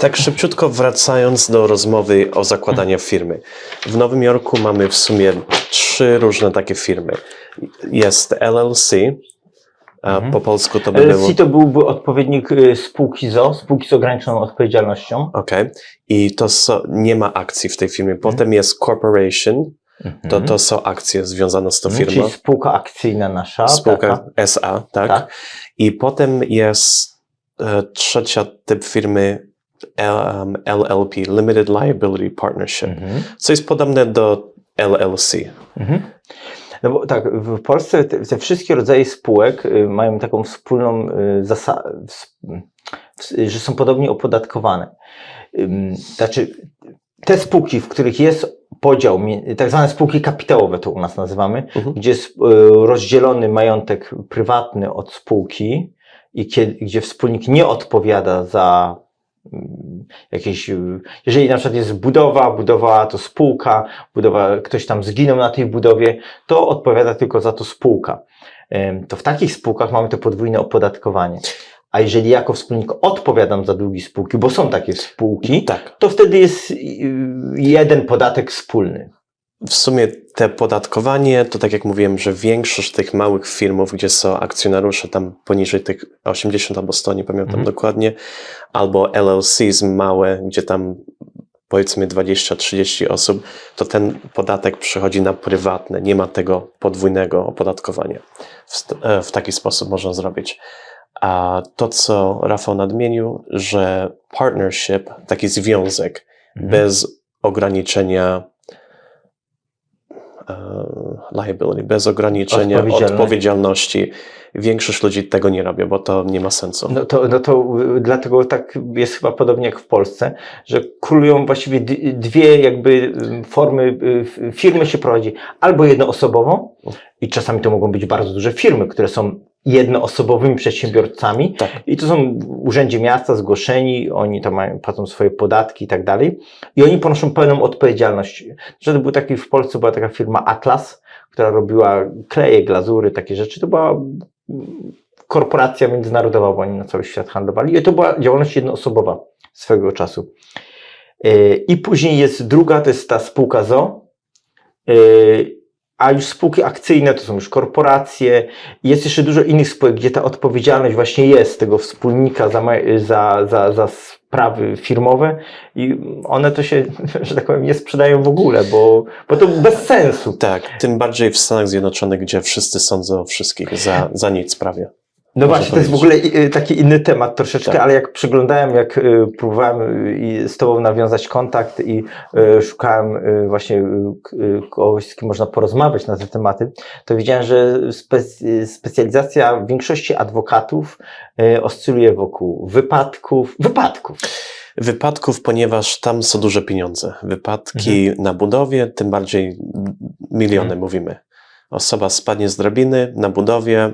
Tak szybciutko wracając do rozmowy o zakładaniu firmy. W Nowym Jorku mamy w sumie trzy różne takie firmy. Jest LLC, a po polsku to by było... LLC to byłby odpowiednik y, spółki ZO, spółki z ograniczoną odpowiedzialnością. Okej. I to so, nie ma akcji w tej firmie. Potem jest corporation, to, to są akcje związane z tą Mhm, firmą. Czyli spółka akcyjna nasza. Spółka taka. SA, tak? Tak. I potem jest e, trzecia typ firmy LLP, Limited Liability Partnership, Mhm. co jest podobne do LLC. Mhm. No bo tak, w Polsce te, te wszystkie rodzaje spółek y, mają taką wspólną zasadę, że są podobnie opodatkowane. Znaczy, te spółki, w których jest podział, tak zwane spółki kapitałowe to u nas nazywamy, Mhm. gdzie jest y, rozdzielony majątek prywatny od spółki i kiedy, gdzie wspólnik nie odpowiada za jakieś, y, jeżeli na przykład jest budowa, budowa to spółka, budowa, ktoś tam zginął na tej budowie, to odpowiada tylko za to spółka. To w takich spółkach mamy to podwójne opodatkowanie. A jeżeli jako wspólnik odpowiadam za długi spółki, bo są takie spółki, Tak. to wtedy jest y, jeden podatek wspólny. W sumie te podatkowanie, to tak jak mówiłem, że większość tych małych firmów, gdzie są akcjonariusze tam poniżej tych 80 albo 100, nie pamiętam Mhm. dokładnie, albo LLCs małe, gdzie tam powiedzmy 20-30 osób, to ten podatek przychodzi na prywatne, nie ma tego podwójnego opodatkowania. W, e, w taki sposób można zrobić. A to, co Rafał nadmienił, że partnership, taki związek, Mhm. bez ograniczenia liability, bez ograniczenia Odpowiedzialności. odpowiedzialności. Większość ludzi tego nie robi, bo to nie ma sensu. No to, no to dlatego tak jest chyba podobnie jak w Polsce, że królują właściwie dwie jakby formy, y, firmy się prowadzi albo jednoosobowo i czasami to mogą być bardzo duże firmy, które są jednoosobowymi przedsiębiorcami Tak. i to są w urzędzie miasta zgłoszeni, oni tam mają, płacą swoje podatki i tak dalej i oni ponoszą pełną odpowiedzialność. Że był taki w Polsce była taka firma Atlas, która robiła kleje, glazury, takie rzeczy. To była korporacja międzynarodowa, bo oni na cały świat handlowali. I to była działalność jednoosobowa swego czasu. Yy, I później jest druga, to jest ta spółka ZO. A już spółki akcyjne to są już korporacje. Jest jeszcze dużo innych spółek, gdzie ta odpowiedzialność właśnie jest tego wspólnika za, za, za, za sprawy firmowe i one to się, że tak powiem, nie sprzedają w ogóle, bo, bo to bez sensu. Tak, tym bardziej w Stanach Zjednoczonych, gdzie wszyscy sądzą wszystkich za, za nic prawie. No właśnie, to jest w ogóle i- y, taki inny temat troszeczkę, Tak. ale jak przyglądałem, jak y, próbowałem y, z Tobą nawiązać kontakt i y, szukałem y, właśnie y, y, kogoś, z kim można porozmawiać na te tematy, to widziałem, że spe- y, specjalizacja większości adwokatów y, oscyluje wokół wypadków, wypadków. Wypadków, ponieważ tam są duże pieniądze. Wypadki na budowie, tym bardziej miliony Mhm. mówimy. Osoba spadnie z drabiny na budowie,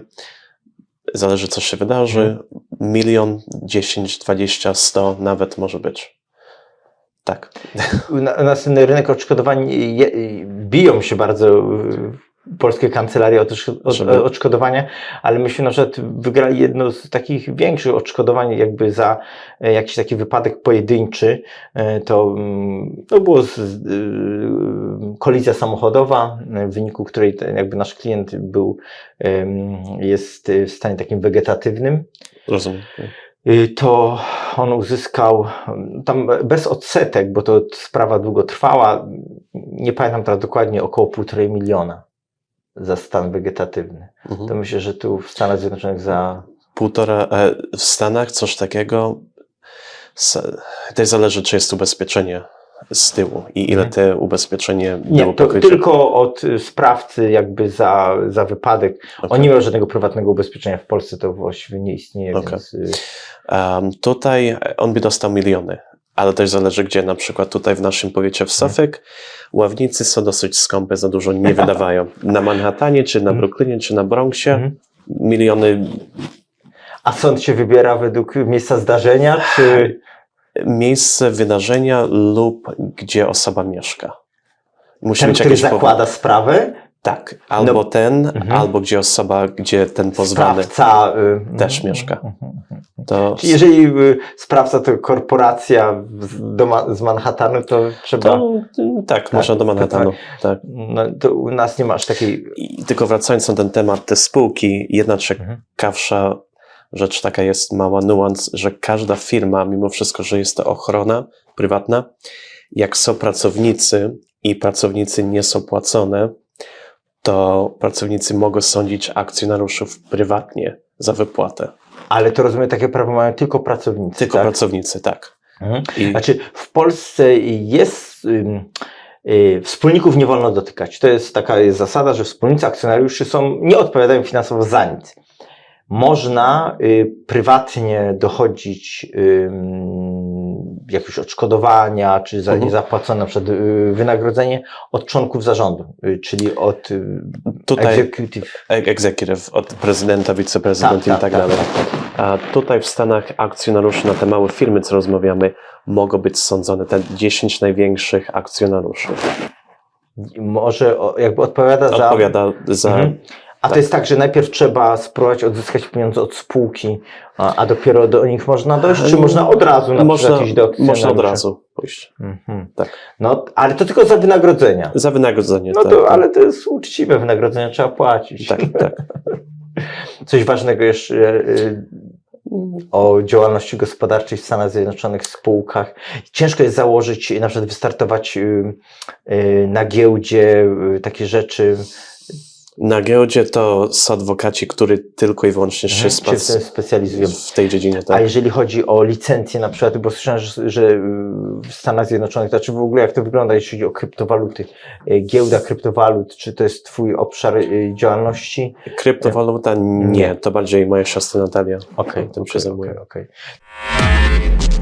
zależy co się wydarzy, Mhm. milion, 10, 20, 100 nawet może być. Tak. Na, na ten rynek odszkodowań je, biją się bardzo polskie kancelarie odszkodowania, ale myśmy na przykład wygrali jedno z takich większych odszkodowań jakby za e, jakiś taki wypadek pojedynczy. E, To, mm, to było z, y, kolizja samochodowa, e, w wyniku której jakby nasz klient był, jest w stanie takim wegetatywnym Rozumiem. to on uzyskał tam bez odsetek, bo to sprawa długo trwała, nie pamiętam teraz dokładnie, około półtorej miliona za stan wegetatywny. Mhm. To myślę, że tu w Stanach Zjednoczonych za... Półtora, e, w Stanach coś takiego, też zależy czy jest ubezpieczenie z tyłu i ile Mhm. te ubezpieczenie było Nie, to pokrycie. tylko od y, sprawcy jakby za, za wypadek. Okej. On nie miał żadnego prywatnego ubezpieczenia w Polsce, to właściwie nie istnieje, Okej. więc... Um, tutaj on by dostał miliony, ale też zależy gdzie. Na przykład tutaj w naszym powiecie w Suffolk ławnicy są dosyć skąpe, za dużo nie wydawają. Na Manhattanie, czy na Mhm. Brooklynie, czy na Bronxie Mhm. miliony A sąd się wybiera według miejsca zdarzenia, czy... miejsce wydarzenia lub gdzie osoba mieszka. Musi Ten, mieć który jakieś powody. zakłada sprawę, Tak, albo No. ten, Mhm. albo gdzie osoba, gdzie ten pozwany. sprawca y, też mieszka. mhm, mhm. To, jeżeli y, sprawca to korporacja z, do, z Manhattanu, to trzeba. to tak, można do Manhattanu. Tak. No, to u nas nie masz takiej. I tylko wracając na ten temat, te spółki, jedna Mhm. ciekawsza rzecz taka jest, mała nuans, że każda firma, mimo wszystko, że jest to ochrona prywatna, jak są pracownicy i pracownicy nie są płacone, to pracownicy mogą sądzić akcjonariuszów prywatnie za wypłatę. Ale to rozumiem, takie prawo mają tylko pracownicy. Tylko tak? pracownicy, tak. Mhm. I Znaczy, w Polsce jest. ym, y, Wspólników nie wolno dotykać. To jest taka jest zasada, że wspólnicy akcjonariuszy są, nie odpowiadają finansowo za nic. Można y, prywatnie dochodzić jakiegoś odszkodowania, czy za Mhm. niezapłacone przykład y, wynagrodzenie od członków zarządu, y, czyli od y, tutaj executive. e- executive od prezydenta, wiceprezydent Tak, i tak, dalej. A tutaj w Stanach akcjonariusze na te małe firmy, co rozmawiamy, mogą być sądzone, te 10 największych akcjonariuszy. Może jakby odpowiada za. Odpowiada za. Mhm. A to jest tak, że najpierw trzeba spróbować odzyskać pieniądze od spółki, a, a dopiero do nich można dojść, czy można od razu na Można, iść do akcjonariuszy? można od razu pójść. Mhm. Tak. No, ale to tylko za wynagrodzenia. Za wynagrodzenie. No tak. to, ale to jest uczciwe, wynagrodzenia trzeba płacić. Tak, tak. Coś ważnego jeszcze y, o działalności gospodarczej w Stanach Zjednoczonych, spółkach. Ciężko jest założyć, na przykład wystartować y, y, na giełdzie, y, takie rzeczy. Na giełdzie to są adwokaci, którzy tylko i wyłącznie się Mhm. Się specjalizują. w tej dziedzinie. A Tak. jeżeli chodzi o licencje na przykład, bo słyszałem, że, że w Stanach Zjednoczonych, znaczy w ogóle jak to wygląda, jeśli chodzi o kryptowaluty, y, giełda kryptowalut, czy to jest twój obszar y, działalności? Kryptowaluta nie, to bardziej moja siostra Natalia. Okej, tym się okej, zajmuje. okej, okej.